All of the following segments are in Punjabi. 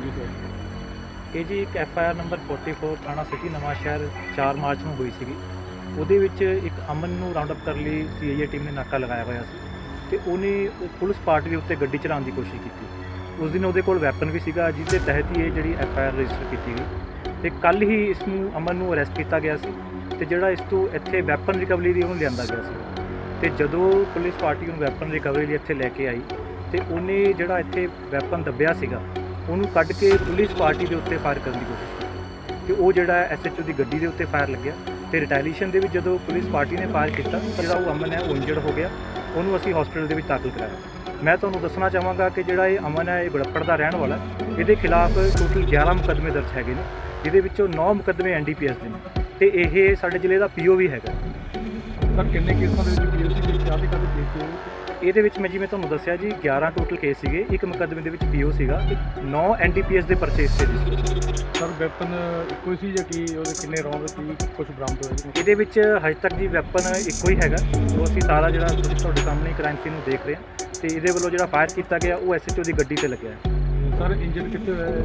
ਹਾਂਜੀ ਇਹ ਜੀ ਇੱਕ ਐਫ ਆਈ ਆਰ ਨੰਬਰ 44 ਥਾਣਾ ਸਿਟੀ ਨਵਾਂ ਸ਼ਹਿਰ 4 ਮਾਰਚ ਨੂੰ ਹੋਈ ਸੀਗੀ। ਉਹਦੇ ਵਿੱਚ ਇੱਕ ਅਮਨ ਨੂੰ ਰਾਉਂਡ ਅਪ ਕਰਨ ਲਈ ਸੀਆਈਏ ਟੀਮ ਨੇ ਨਾਕਾ ਲਗਾਇਆ ਹੋਇਆ ਸੀ ਤੇ ਉਹਨੇ ਪੁਲਿਸ ਪਾਰਟੀ ਦੇ ਉੱਤੇ ਗੱਡੀ ਚਲਾਉਣ ਦੀ ਕੋਸ਼ਿਸ਼ ਕੀਤੀ। ਉਸ ਦਿਨ ਉਹਦੇ ਕੋਲ ਵੈਪਨ ਵੀ ਸੀਗਾ ਜਿਸ ਦੇ ਤਹਿਤ ਹੀ ਇਹ ਜਿਹੜੀ ਐਫ ਆਈ ਆਰ ਰਜਿਸਟਰ ਕੀਤੀ ਗਈ। ਤੇ ਕੱਲ ਹੀ ਇਸ ਨੂੰ ਅਮਨ ਨੂੰ ਅਰੈਸਟ ਕੀਤਾ ਗਿਆ ਸੀ ਤੇ ਜਿਹੜਾ ਇਸ ਤੋਂ ਇੱਥੇ ਵੈਪਨ ਰਿਕਵਰੀ ਲਈ ਉਹਨੂੰ ਲਿਆਂਦਾ ਗਿਆ ਸੀ। ਤੇ ਜਦੋਂ ਪੁਲਿਸ ਪਾਰਟੀ ਉਹਨੂੰ ਵੈਪਨ ਰਿਕਵਰੀ ਲਈ ਇੱਥੇ ਲੈ ਕੇ ਆਈ ਤੇ ਉਹਨੇ ਜਿਹੜਾ ਇੱਥੇ ਵੈਪਨ ਦੱਬਿਆ ਸੀਗਾ ਉਹਨੂੰ ਕੱਢ ਕੇ ਪੁਲਿਸ ਪਾਰਟੀ ਦੇ ਉੱਤੇ ਫਾਇਰ ਕਰਨ ਦੀ ਕੋਸ਼ਿਸ਼ ਕੀਤੀ। ਤੇ ਉਹ ਜਿਹੜਾ ਐਸਐਚਓ ਦੀ ਗੱਡੀ ਦੇ ਉੱਤੇ ਫਾਇਰ ਲੱਗਿਆ। ਤੇ ਰਿਟੈਲੀਏਸ਼ਨ ਦੇ ਵਿੱਚ ਜਦੋਂ ਪੁਲਿਸ ਪਾਰਟੀ ਨੇ ਫਾਇਰ ਕੀਤਾ, ਤਾਂ ਜਿਹੜਾ ਉਹ ਅਮਨ ਹੈ, ਉਹ ਇੰਜਰਡ ਹੋ ਗਿਆ। ਉਹਨੂੰ ਅਸੀਂ ਹਸਪੀਟਲ ਦੇ ਵਿੱਚ ਦਾਖਲ ਕਰਾਇਆ। ਮੈਂ ਤੁਹਾਨੂੰ ਦੱਸਣਾ ਚਾਹਾਂਗਾ ਕਿ ਜਿਹੜਾ ਇਹ ਅਮਨ ਹੈ, ਇਹ ਗੜੱਪੜ ਦਾ ਰਹਿਣ ਵਾਲਾ ਇਹਦੇ ਖਿਲਾਫ ਟੋਟਲ 11 ਮੁਕੱਦਮੇ ਦਰਜ ਹੈਗੇ ਨੇ, ਜਿਹਦੇ ਵਿੱਚੋਂ 9 ਮੁਕੱਦਮੇ ਐਨਡੀਪੀਐਸ ਦੇ ਨੇ। ਤੇ ਇਹ ਸਾਡੇ ਜ਼ਿਲ੍ਹੇ ਦਾ ਪੀਓ ਵੀ ਹੈਗਾ। ਸਰ, ਕਿੰਨੇ ਕੇਸਾਂ ਦੇ ਵਿੱਚ ਪੀਐਸਸੀ ਦੇ ਕਾਹਦੇ ਕਾਹਦੇ ਕੇਸ ਹੋਏ ਇਹਦੇ ਵਿੱਚ ਮੈਂ ਜਿਵੇਂ ਤੁਹਾਨੂੰ ਦੱਸਿਆ ਜੀ 11 ਟੋਟਲ ਕੇਸ ਸੀਗੇ ਇੱਕ ਮੁਕੱਦਮੇ ਦੇ ਵਿੱਚ ਪੀਓ ਸੀਗਾ 9 ਐਨਡੀਪੀਐਸ ਦੇ ਪਰਚੇਸ ਤੇ ਰਜਿਸਟਰ ਸਰ ਵੈਪਨ ਇੱਕੋ ਹੀ ਸੀ ਜਾਂ ਕੀ ਉਹਦੇ ਕਿੰਨੇ ਰੌਂਦ ਸੀ ਕੁਝ ਬਰਾਮਦ ਹੋਇਆ ਜੀ ਇਹਦੇ ਵਿੱਚ ਹਜੇ ਤੱਕ ਜੀ ਵੈਪਨ ਇੱਕੋ ਹੀ ਹੈਗਾ। ਜੋ ਅਸੀਂ ਸਾਰਾ ਜਿਹੜਾ ਤੁਸੀਂ ਤੁਹਾਡੇ ਸਾਹਮਣੇ ਕ੍ਰਾਈਮ ਸੀਨ ਨੂੰ ਦੇਖ ਰਹੇ ਹਾਂ ਤੇ ਇਹਦੇ ਵੱਲੋਂ ਜਿਹੜਾ ਫਾਇਰ ਕੀਤਾ ਗਿਆ ਉਹ ਐਸਐਚਓ ਦੀ ਗੱਡੀ ਤੇ ਲੱਗਿਆ ਹੈ। ਸਰ ਇੰਜਨ ਕਿੱਥੇ ਹੋਇਆ ਹੈ?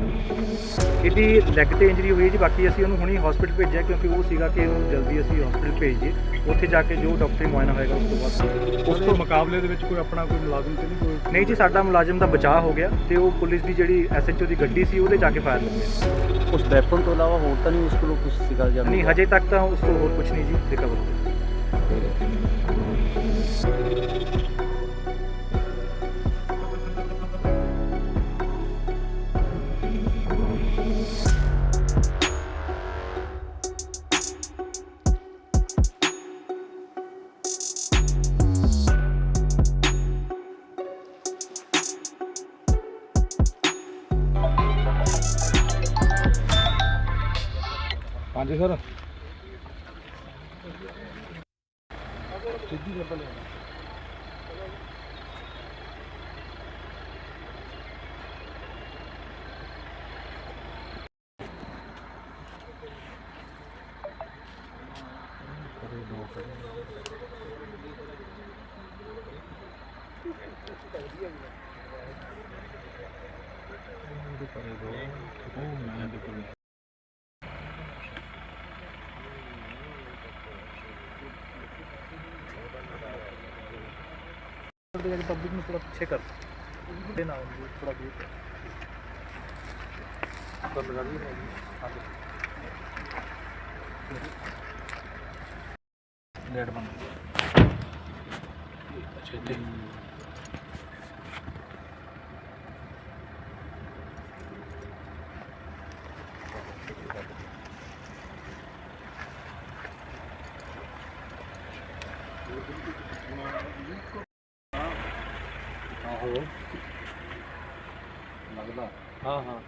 ਇਹਦੀ ਲੈਗ ਤੇ ਇੰਜਰੀ ਹੋਈ ਹੈ ਜੀ ਬਾਕੀ ਅਸੀਂ ਉਹਨੂੰ ਹੁਣੀ ਹਸਪੀਟਲ ਭੇਜਿਆ ਕਿਉਂਕਿ ਉਹ ਸੀਗਾ ਕਿ ਉਹ ਜਲਦੀ ਅਸੀਂ ਹਸਪੀਟਲ ਭੇਜ ਦਈਏ ਉੱਥੇ ਜਾ ਕੇ ਜੋ ਡਾਕਟਰੀ ਮੁਆਇਨਾ ਹੋਏਗਾ ਉਸ ਤੋਂ ਬਾਅਦ ਉਸ ਤੋਂ ਮੁਕਾਬਲੇ ਦੇ ਵਿੱਚ ਕੋਈ ਆਪਣਾ ਕੋਈ ਮੁਲਾਜ਼ਮ ਤੇ ਨਹੀਂ ਕੋਈ ਨਹੀਂ ਜੀ ਸਾਡਾ ਮੁਲਾਜ਼ਮ ਦਾ ਬਚਾਅ ਹੋ ਗਿਆ ਤੇ ਉਹ ਪੁਲਿਸ ਦੀ ਜਿਹੜੀ ਐਸਐਚਓ ਦੀ ਗੱਡੀ ਸੀ ਉਹਦੇ ਜਾ ਕੇ ਫਾਇਰ ਲੱਗਿਆ ਉਸ ਵੈਪਨ ਤੋਂ ਇਲਾਵਾ ਹੋਰ ਤਾਂ ਨਹੀਂ ਉਸ ਕੋਲ ਕੁਝ ਸੀਗਾ ਜਾਂ ਨਹੀਂ ਹਜੇ ਤੱਕ ਤਾਂ ਉਸ ਤੋਂ ਹੋਰ ਕੁਝ ਨਹੀਂ ਜੀ ਰਿਕਵਰ ਹਾਂਜੀ ਸਰ। ਸਿੱਧੀ ਜੱਪਲ ਜਿਹੜੀ ਪਬਲਿਕ ਨੂੰ ਥੋੜਾ ਪਿੱਛੇ ਕਰ। ਦੇ ਨਾਲ ਥੋੜਾ ਗੇਟ ਸਰ ਲਗਾ ਦੀ ਲੈਟ ਬੰਦ। ਅੱਛਾ ਜੀ। ਆਹੋ। ਲੱਗਦਾ। ਹਾਂ ਹਾਂ।